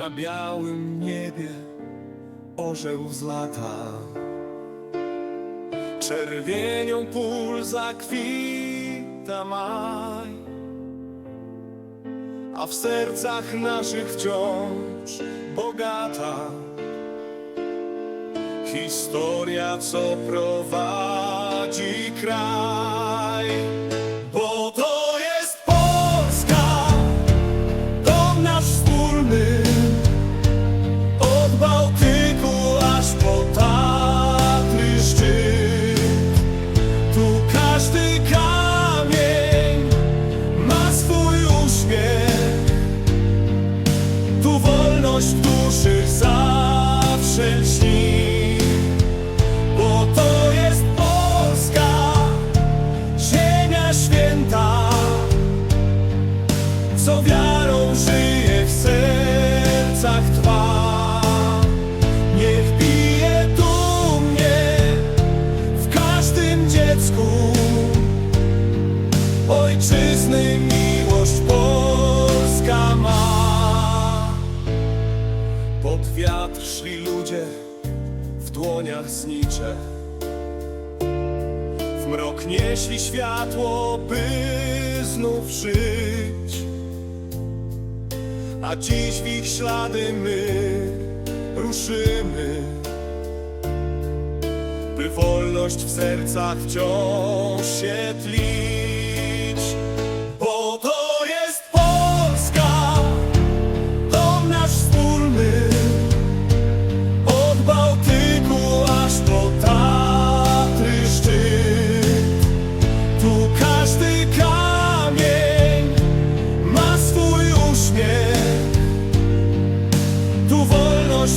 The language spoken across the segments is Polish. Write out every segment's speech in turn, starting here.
Na białym niebie orzeł zlata. Czerwienią pól zakwita maj A w sercach naszych wciąż bogata. Historia, co prowadzi kraj zawsze lśni Bo to jest Polska Ziemia święta. Co wiarą żyje wiatr szli ludzie w dłoniach znicze. W mrok nieśli światło, by znów żyć. A dziś w ich ślady my ruszymy By wolność w sercach wciąż się tlić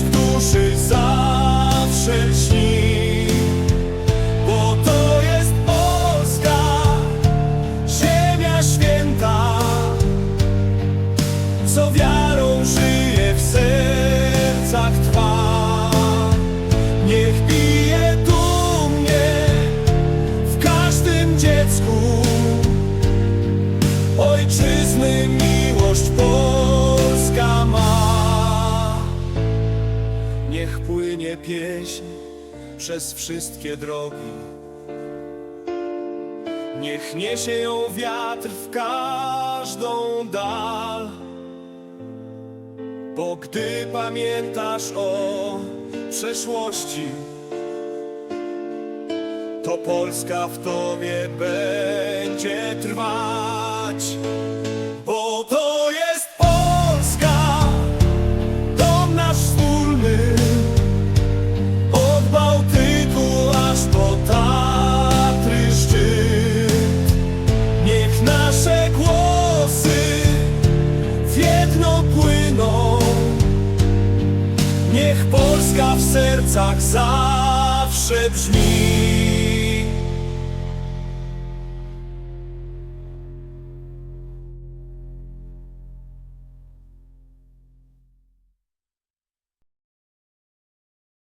w duszy zawsze lśni Bo to jest Polska Ziemia święta. Co wiarą żyje w sercach trwa Niech bije dumnie w każdym dziecku Niech płynie pieśń przez wszystkie drogi Niech niesie ją wiatr w każdą dal Bo gdy pamiętasz o przeszłości to Polska w tobie będzie trwać. Polska w sercach zawsze brzmi.